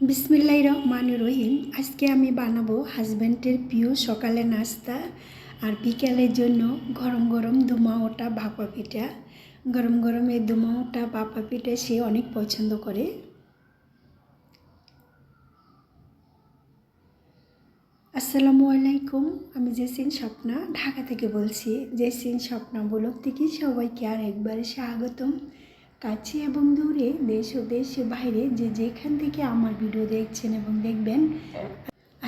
বিসমিল্লাহ রহমান রহিম। আজকে আমি বানাবো হাজব্যান্ডের প্রিয় সকালে নাস্তা আর বিকেলের জন্য গরম গরম দুমা ওটা, ভাপা পিঠা। গরম গরম এই দুমা ওটা, ভাপা পিঠা সে অনেক পছন্দ করে। আসসালামু আলাইকুম, আমি জেসিন স্বপ্না, ঢাকা থেকে বলছি। জেসিন স্বপ্না ব্লগ থেকে সবাইকে আর একবার স্বাগতম। কাছে এবং দূরে, দেশ ও দেশের বাইরে যে যেখান থেকে আমার ভিডিও দেখছেন এবং দেখবেন,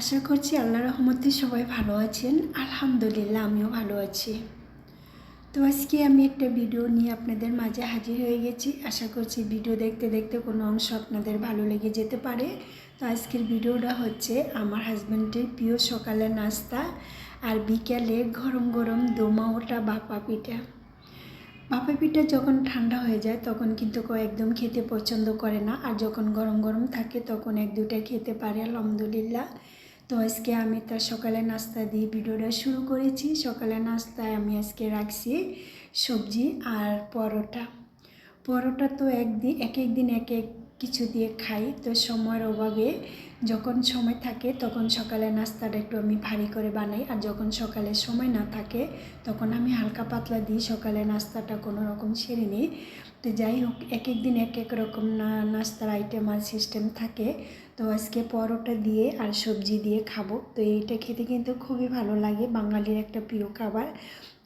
আশা করছি আল্লাহ রহমতে সবাই ভালো আছেন। আলহামদুলিল্লাহ, আমিও ভালো আছি। তো আজকে আমি একটা ভিডিও নিয়ে আপনাদের মাঝে হাজির হয়ে গেছি। আশা করছি ভিডিও দেখতে দেখতে কোনো অংশ আপনাদের ভালো লেগে যেতে পারে। তো আজকের ভিডিওটা হচ্ছে আমার হাজব্যান্ডের প্রিয় সকালের নাস্তা আর বিকেলে গরম গরম দোমা ওটা বাপা পিঠা। বাপা পিঠা যখন ঠান্ডা হয়ে যায়, তখন কিন্তু কেউ একদম খেতে পছন্দ করে না। আর যখন গরম গরম থাকে, তখন এক দুটা খেতে পারে, আলহামদুলিল্লাহ। তো আজকে আমি তার সকালে নাস্তা দিয়ে ভিডিওটা শুরু করেছি। সকালে নাস্তায় আমি আজকে রাখছি সবজি আর পরোটা। পরোটা তো একদিন এক এক দিন এক এক কিছু দিয়ে খাই। তো সময়ের অভাবে যখন সময় থাকে, তখন সকালে নাস্তাটা একটু আমি ভারী করে বানাই। আর যখন সকালে সময় না থাকে, তখন আমি হালকা পাতলা দিই সকালে নাস্তাটা কোনো রকম সেরে নিই। তো যাই হোক এক এক দিন এক এক রকম না, নাস্তার আইটেম আর সিস্টেম থাকে। তো আজকে পরোটা দিয়ে আর সবজি দিয়ে খাব। তো এইটা খেতে কিন্তু খুবই ভালো লাগে। বাঙালির একটা প্রিয় খাবার।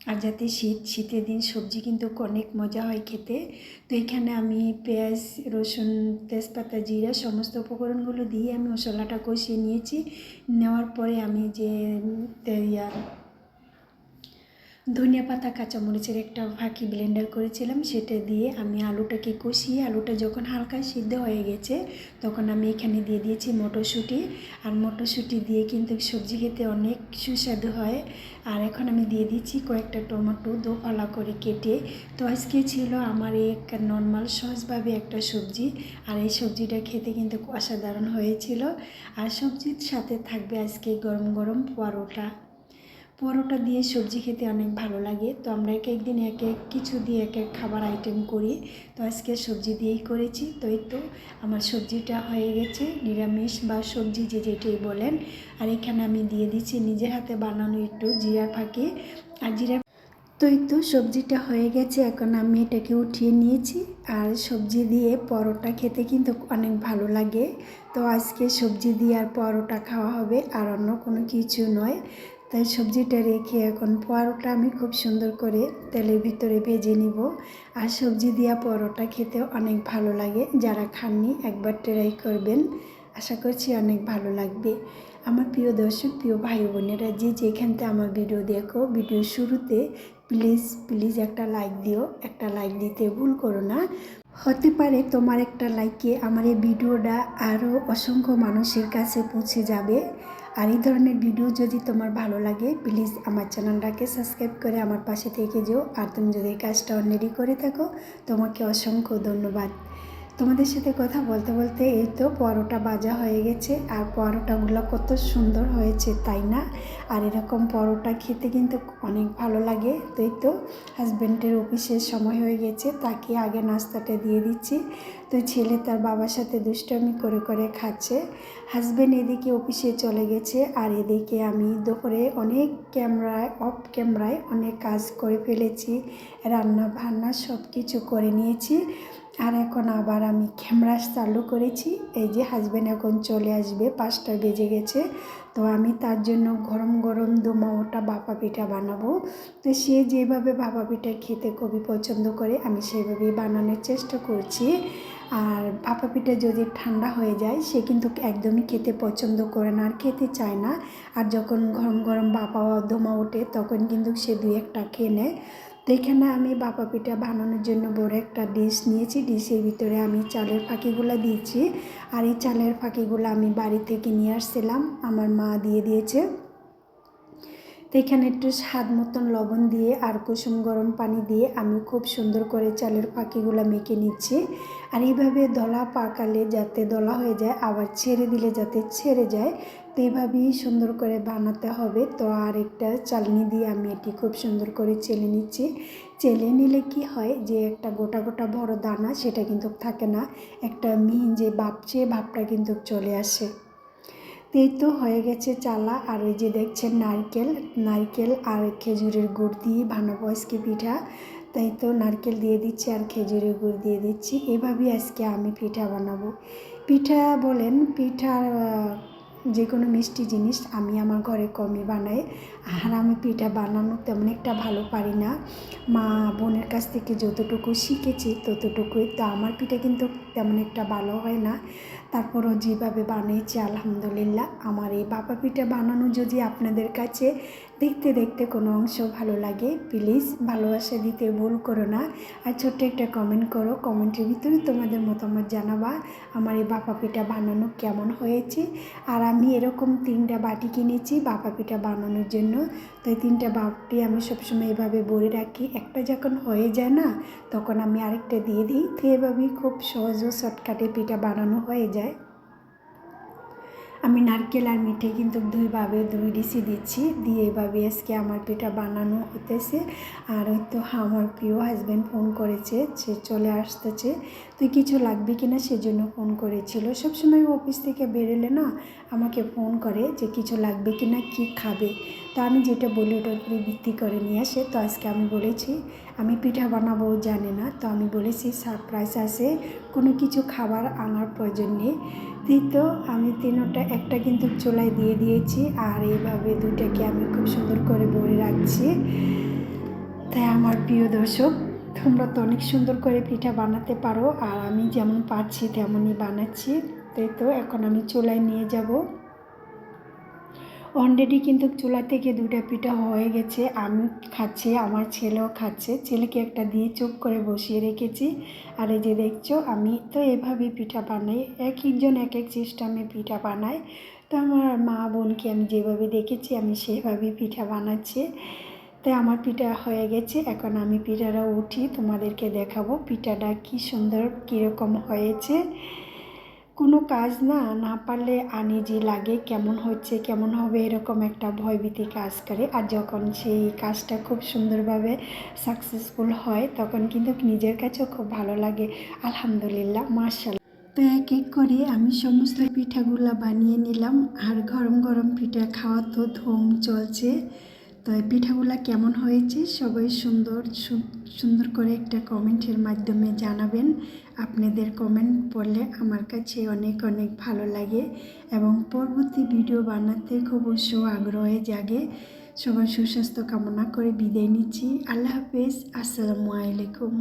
আর যাতে শীত, শীতের দিন সবজি কিন্তু অনেক মজা হয় খেতে, তো এখানে আমি পেঁয়াজ, রসুন, তেজপাতা, জিরা সমস্ত উপকরণগুলো দিয়ে আমি মশলাটা কষিয়ে নিয়েছি। নেওয়ার পরে আমি যে ইয়া ধনিয়া পাতা, কাঁচামরিচের একটা ফাঁকি ব্লেন্ডার করেছিলাম, সেটা দিয়ে আমি আলুটাকে কষিয়ে, আলুটা যখন হালকা সিদ্ধ হয়ে গেছে, তখন আমি এখানে দিয়ে দিয়েছি মটরশুঁটি। আর মটরশুঁটি দিয়ে কিন্তু সবজি খেতে অনেক সুস্বাদু হয়। আর এখন আমি দিয়ে দিচ্ছি কয়েকটা টমেটো দোফালা করে কেটে। তো আজকে ছিল আমার এক নর্মাল সহজভাবে একটা সবজি, আর এই সবজিটা খেতে কিন্তু অসাধারণ হয়েছিল। আর সবজির সাথে থাকবে আজকে গরম গরম পরোটা। পরোটা দিয়ে সবজি খেতে অনেক ভালো লাগে। তো আমরা এক একদিন এক এক কিছু দিয়ে এক এক খাবার আইটেম করি। তো আজকে সবজি দিয়েই করেছি। তো এই তো আমার সবজিটা হয়ে গেছে, নিরামিষ বা সবজি যে যেটাই বলেন। আর এখানে আমি দিয়ে দিচ্ছি নিজের হাতে বানানো একটু জিরা ফাঁকি। আর জিরা তো এই তো সবজিটা হয়ে গেছে, এখন আমি এটাকে উঠিয়ে নিয়েছি। আর সবজি দিয়ে পরোটা খেতে কিন্তু অনেক ভালো লাগে। তো আজকে সবজি দিয়ে আর পরোটা খাওয়া হবে, আর অন্য কোনো কিছু নয়। তাই সবজিটা রেখে এখন পরোটা আমি খুব সুন্দর করে তেলের ভিতরে ভেজে নিব। আর সবজি দিয়া পরোটা খেতে অনেক ভালো লাগে। যারা খাননি, একবার ট্রাই করবেন। আশা করছি অনেক ভালো লাগবে। আমার প্রিয় দর্শক, প্রিয় ভাই বোনেরা, যে যেখানতে আমার ভিডিও দেখো ভিডিও শুরুতে প্লিজ প্লিজ একটা লাইক দিও। একটা লাইক দিতে ভুল করো না। হতে পারে তোমার একটা লাইকে আমার এই ভিডিওটা আরও অসংখ্য মানুষের কাছে পৌঁছে যাবে। আর এই ধরনের ভিডিও যদি তোমার ভালো লাগে প্লিজ আমার চ্যানেলটাকে সাবস্ক্রাইব করে আমার পাশে থেকে যেও। আর তুমি যদি এই কাজটা অলরেডি করে থাকো, তোমাকে অসংখ্য ধন্যবাদ। তোমাদের সাথে কথা বলতে বলতে এই তো পরোটা বাজা হয়ে গেছে আর পরোটাগুলো কত সুন্দর হয়েছে, তাই না? আর এরকম পরোটা খেতে কিন্তু অনেক ভালো লাগে। তো এই তো হাজব্যান্ডের অফিসের সময় হয়ে গেছে, তাকে আগে নাস্তাটা দিয়ে দিচ্ছি। তো ছেলে তার বাবার সাথে দুষ্টামি করে করে খাচ্ছে। হাজব্যান্ড এদিকে অফিসে চলে গেছে আর এদিকে আমি দুপুরে অনেক ক্যামেরায় অফ ক্যামেরায় অনেক কাজ করে ফেলেছি। রান্না বান্না সব কিছু করে নিয়েছি। আর এখন আবার আমি ক্যামেরা চালু করেছি। এই যে হাজব্যান্ড এখন চলে আসবে, পাঁচটা বেজে গেছে। তো আমি তার জন্য গরম গরম দোমা ওটা বাপা পিঠা বানাবো। তো সে যেভাবে বাপা পিঠা খেতে খুবই পছন্দ করে, আমি সেভাবেই বানানোর চেষ্টা করছি। আর ভাপা পিঠা যদি ঠান্ডা হয়ে যায়, সে কিন্তু একদমই খেতে পছন্দ করে না আর খেতে চায় না। আর যখন গরম গরম বাপা দমা ওঠে, তখন কিন্তু সে দুই একটা খেয়ে নেয়। এখানে আমি বাপা পিঠা বানানোর জন্য বড় একটা ডিশ নিয়েছি। ডিশের ভিতরে আমি চালের ফাঁকিগুলো দিয়েছি। আর এই চালের ফাঁকিগুলো আমি বাড়ি থেকে নিয়ে আসছিলাম। আমার মা দিয়ে দিয়েছে। তো এখানে একটু স্বাদ মতন লবণ দিয়ে আর কুসুম গরম পানি দিয়ে আমি খুব সুন্দর করে চালের পাখিগুলো মেখে নিচ্ছি। আর এইভাবে দলা পাকালে যাতে দলা হয়ে যায়, আবার ছেড়ে দিলে যাতে ছেড়ে যায়, তো এইভাবেই সুন্দর করে বানাতে হবে। তো আর একটা চালনি দিয়ে আমি এটি খুব সুন্দর করে চেলে নিচ্ছি। চেলে নিলে কি হয় যে একটা গোটা গোটা বড় দানা সেটা কিন্তু থাকে না, একটা মিহিন যে ভাবছে ভাবটা কিন্তু চলে আসে। এই তো হয়ে গেছে চালা, আর ওই যে দেখছেন নারকেল নারকেল আর খেজুরের গুড় দিয়ে বানাবো আজকে পিঠা। তাই তো নারকেল দিয়ে দিচ্ছি আর খেজুরের গুড় দিয়ে দিচ্ছি। এভাবেই আজকে আমি পিঠা বানাবো। পিঠা বলেন আহ, যে কোনো মিষ্টি জিনিস আমি আমার ঘরে কমই বানাই। আর আমি পিঠা বানানো তেমন একটা ভালো পারি না। মা বোনের কাছ থেকে যতটুকু শিখেছি ততটুকুই। তো আমার পিঠা কিন্তু তেমন একটা ভালো হয় না। তারপরও যেভাবে বানিয়েছি আলহামদুলিল্লাহ। আমার এই বাবা পিঠা বানানো যদি আপনাদের কাছে দেখতে দেখতে কোনো অংশ ভালো লাগে প্লিজ ভালোবাসা দিতে ভুল করো না। আর ছোট্ট একটা কমেন্ট করো কমেন্টের ভিতরে তোমাদের মতামত জানাবা, আমার এই বাপা পিঠা বানানো কেমন হয়েছে? আর আমি এরকম তিনটা বাটি কিনেছি বাপা পিঠা বানানোর জন্য। তো এই তিনটা বাটি আমি সবসময় এভাবে ভরে রাখি। একটা যখন হয়ে যায় না, তখন আমি আরেকটা দিয়ে দিই। তো এভাবেই খুব সহজ ও শর্টকাটে পিঠা বানানো হয়ে যায়। আমি নারকেল আর মিঠে কিন্তু দুইভাবে দুই ডিসি দিচ্ছি। দিয়ে এভাবে আজকে আমার পিঠা বানানো হতেছে আর ওই তো আমার প্রিয় হাজব্যান্ড ফোন করেছে, সে চলে আসতেছে। তুই কিছু লাগবে কি না সেজন্য ফোন করেছিল। সবসময় অফিস থেকে বেরোলে না আমাকে ফোন করে যে কিছু লাগবে কি না কী খাবে। তো আমি যেটা বলি ওটার উপরে ভিত্তি করে নিয়ে আসে। তো আজকে আমি বলেছি আমি পিঠা বানাবো জানে না, তো আমি বলেছি, সারপ্রাইজ আছে, কোনো কিছু খাবার আনার প্রয়োজন নেই। তো আমি তিনোটা, একটা কিন্তু চুলায় দিয়ে দিয়েছি, আর এইভাবে দুটাকে আমি খুব সুন্দর করে ভরে রাখছি। তাই আমার প্রিয় দর্শক, তোমরা তো অনেক সুন্দর করে পিঠা বানাতে পারো, আর আমি যেমন পারছি তেমনই বানাচ্ছি। তাই তো এখন আমি চুলায় নিয়ে যাব। অলরেডি কিন্তু চুলা থেকে দুটা পিঠা হয়ে গেছে। আমি খাচ্ছি, আমার ছেলেও খাচ্ছে। ছেলেকে একটা দিয়ে চুপ করে বসিয়ে রেখেছি। আর এই যে দেখছ, আমি তো এভাবেই পিঠা বানাই। এক একজন এক এক সিস্টেমে পিঠা বানায় তো আমার মা বোনকে আমি যেভাবে দেখেছি, আমি সেভাবেই পিঠা বানাচ্ছি। তাই আমার পিঠা হয়ে গেছে। এখন আমি পিঠাটা উঠি, তোমাদেরকে দেখাবো পিঠাটা কি সুন্দর, কীরকম হয়েছে। কোনো কাজ না না পারলে আনিজি লাগে, কেমন হচ্ছে, কেমন হবে এরকম একটা ভয়ভীতি কাজ করে। আর যখন সেই কাজটা খুব সুন্দরভাবে সাকসেসফুল হয়, তখন কিন্তু নিজের কাছেও খুব ভালো লাগে। আলহামদুলিল্লাহ মার্শাল তো এক এক করে আমি সমস্ত পিঠাগুলো বানিয়ে নিলাম। আর গরম গরম পিঠা খাওয়া তো ধুম চলছে। তো এই পিঠাগুলো কেমন হয়েছে সবাই সুন্দর সুন্দর করে একটা কমেন্টের মাধ্যমে জানাবেন। আপনাদের কমেন্ট পড়লে আমার কাছে অনেক অনেক ভালো লাগে এবং পরবর্তী ভিডিও বানাতে খুব উৎস আগ্রহে জাগে। সবার সুস্বাস্থ্য কামনা করে বিদায় নিচ্ছি। আল্লাহ হাফেজ। আসসালামু আলাইকুম।